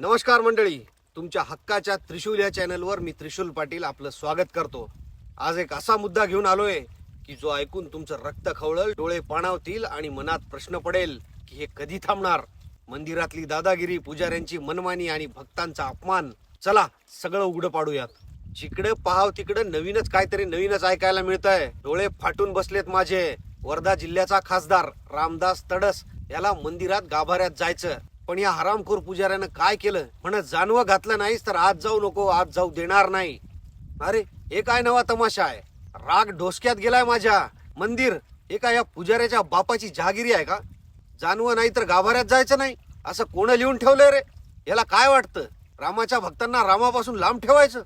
नमस्कार मंडळी तुमच्या हक्काच्या त्रिशूल या चॅनलवर मी त्रिशूल पाटील आपलं स्वागत करतो. आज एक असा मुद्दा घेऊन आलोय की जो ऐकून तुमचं रक्त खवळल डोळे पाणावतील आणि मनात प्रश्न पडेल की हे कधी थांबणार? मंदिरातली दादागिरी पुजाऱ्यांची मनमानी आणि भक्तांचा अपमान. चला सगळं उघडं पाडूयात. जिकडे पाहाव तिकडं नवीनच काहीतरी नवीनच ऐकायला मिळतंय. डोळे फाटून बसलेत माझे. वर्धा जिल्ह्याचा खासदार रामदास तडस याला मंदिरात गाभाऱ्यात जायचं. पण या हरामखोर पुजाऱ्यानं काय केलं? म्हणत जानवं घातलं नाहीस तर आज जाऊ नको आज जाऊ देणार नाही. अरे हे काय नवा तमाशा आहे? राग डोसक्यात गेलाय माझ्या. मंदिर हे काय या पुजाऱ्याच्या बापाची जहागिरी आहे का? जानवं नाही तर गाभाऱ्यात जायचं नाही? असं कोण लिहून ठेवलंय रे? याला काय वाटतं? रामाच्या भक्तांना रामापासून लांब ठेवायचं?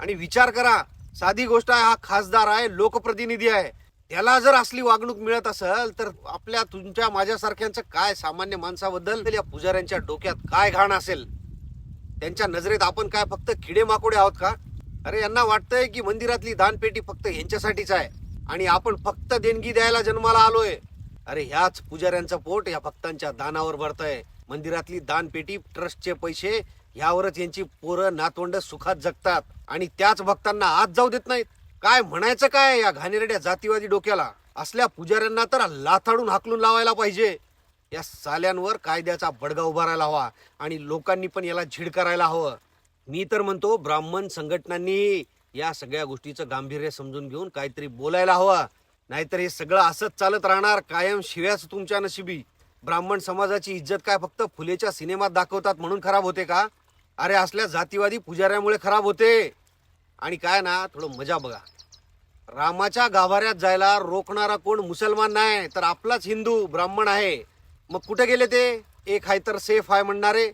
आणि विचार करा साधी गोष्ट आहे हा खासदार आहे लोकप्रतिनिधी आहे. त्याला जर असली वागणूक मिळत असेल तर आपल्या तुमच्या माझ्यासारख्यांचं काय सामान्य माणसाबद्दल या पुजाऱ्यांच्या डोक्यात काय घाण असेल? त्यांच्या नजरेत आपण काय फक्त किडे माकोडे आहोत का? अरे यांना वाटतंय की मंदिरातली दानपेटी फक्त यांच्यासाठीच आहे आणि आपण फक्त देणगी द्यायला जन्माला आलोय. अरे ह्याच पुजाऱ्यांचं पोट या भक्तांच्या दानावर भरतंय. मंदिरातली दानपेटी ट्रस्टचे पैसे यावरच यांची पोरं नातवंड सुखात जगतात आणि त्याच भक्तांना आत जाऊ देत नाहीत. काय म्हणायचं काय या घाणेरड्या जातीवादी डोक्याला? असल्या पुजाऱ्यांना तर लाथाडून हाकलून लावायला पाहिजे. या साल्यांवर कायद्याचा बडगा उभारायला हवा आणि लोकांनी पण याला झिड करायला हवं. मी तर म्हणतो ब्राह्मण संघटनांनी या सगळ्या गोष्टीचं गांभीर्य समजून घेऊन काहीतरी बोलायला हवं. नाहीतर हे सगळं असंच चालत राहणार कायम शिव्याच तुमच्या नशिबी. ब्राह्मण समाजाची इज्जत काय फक्त फुलेच्या सिनेमात दाखवतात म्हणून खराब होते का? अरे असल्या जातीवादी पुजाऱ्यामुळे खराब होते. आणि काय ना थोडं मजा बघा. रामाच्या गाभाऱ्यात जायला रोखणारा कोण मुसलमान नाही तर आपलाच हिंदू ब्राह्मण आहे. मग कुठे गेले ते? एक आहे तर सेफ आहे म्हणणारे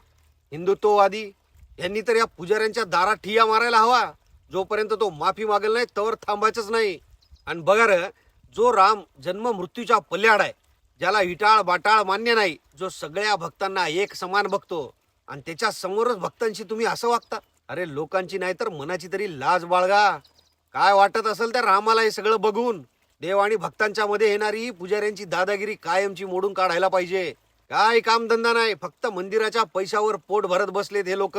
हिंदुत्ववादी. यांनी तर या पुजाऱ्यांच्या दारात ठिया मारायला हवा. जोपर्यंत तो माफी मागेल नाही तवर थांबायचंच नाही. आणि बघा र जो राम जन्म मृत्यूच्या पल्याड आहे ज्याला इटाळ बाटाळ मान्य नाही जो सगळ्या भक्तांना एक समान बघतो. आणि त्याच्या समोरच भक्तांशी तुम्ही असं वागता? अरे लोकांची नाही तर मनाची तरी लाज बाळगा. काय वाटत असेल तर रामाला हे सगळं बघून? देव आणि भक्तांच्या मध्ये येणारी ही पुजाऱ्यांची दादागिरी कायमची मोडून काढायला पाहिजे. काय कामधंदा नाही फक्त मंदिराच्या पैशावर पोट भरत बसलेत हे लोक.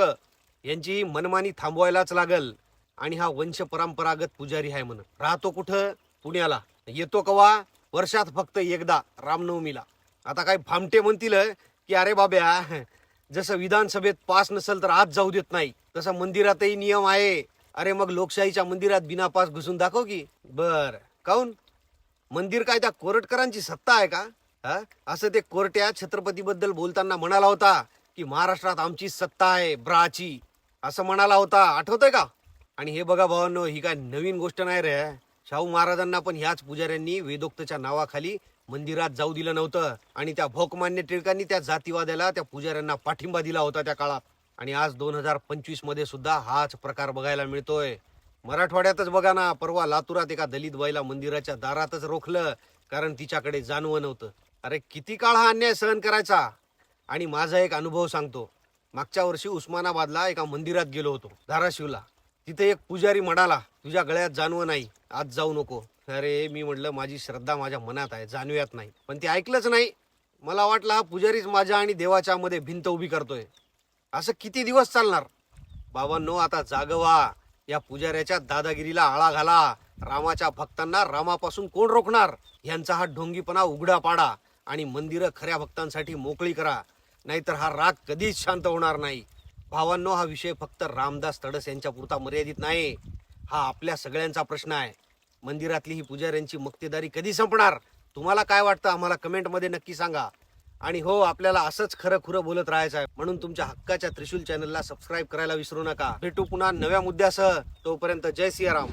यांची ही मनमानी थांबवायलाच लागल. आणि हा वंश परंपरागत पुजारी आहे म्हण राहतो कुठं? पुण्याला. येतो कवा? वर्षात फक्त एकदा रामनवमीला. आता काय भामटे म्हणतील की अरे बाब्या जसं विधानसभेत पास नसेल तर आज जाऊ देत नाही. तसं मंदिरातही नियम आहे. अरे मग लोकशाहीच्या मंदिरात बिना पास घुसून दाखव की. बर. काऊन? मंदिर काय त्या कोरटकरांची सत्ता आहे का? हा? असं ते कोर्ट्या छत्रपती बद्दल बोलताना म्हणाला होता की महाराष्ट्रात आमची सत्ता आहे ब्राची. असं म्हणाला होता. आठवतंय का? आणि हे बघा भावांनो ही काय नवीन गोष्ट नाही रे. शाहू महाराजांना पण ह्याच पुजाऱ्यांनी वेदोक्तच्या नावाखाली मंदिरात जाऊ दिलं नव्हतं. आणि त्या भोकमान्य टिळकांनी त्या जातीवाद्याला त्या पुजाऱ्यांना पाठिंबा दिला होता त्या काळात. आणि आज दोन हजार पंचवीसमध्ये सुद्धा हाच प्रकार बघायला मिळतोय. मराठवाड्यातच बघा ना परवा लातुरात एका दलित बाईला मंदिराच्या दारातच रोखलं कारण तिच्याकडे जानवं नव्हतं. अरे किती काळ हा अन्याय सहन करायचा? आणि माझा एक अनुभव सांगतो. मागच्या वर्षी उस्मानाबादला एका मंदिरात गेलो होतो धाराशिवला. तिथे एक पुजारी म्हणाला तुझ्या गळ्यात जाणवं नाही आज जाऊ नको. अरे मी म्हटलं माझी श्रद्धा माझ्या मनात आहे जाणव्यात नाही. पण ते ऐकलंच नाही. मला वाटलं हा पुजारीच माझ्या आणि देवाच्या मध्ये भिंत उभी करतोय. असं किती दिवस चालणार? बाबांनो आता जागवा. या पुजाऱ्याच्या दादागिरीला आळा घाला. रामाच्या भक्तांना रामापासून कोण रोखणार? यांचा हा ढोंगीपणा उघडा पाडा आणि मंदिरं खऱ्या भक्तांसाठी मोकळी करा. नाहीतर हा राग कधीच शांत होणार नाही. भावांनो हा विषय फक्त रामदास तडस यांच्या पुरता मर्यादित नाही. हा आपल्या सगळ्यांचा प्रश्न आहे. मंदिरातली ही पुजाऱ्यांची मक्तेदारी कधी संपणार? तुम्हाला काय वाटतं? आम्हाला कमेंटमध्ये नक्की सांगा. आणि हो आपल्याला असंच खरं खुरं बोलत राहायचं आहे. म्हणून तुमच्या हक्काच्या त्रिशूल चॅनलला सबस्क्राईब करायला विसरू नका. भेटू पुन्हा नव्या मुद्द्यासह. तोपर्यंत जय सियाराम.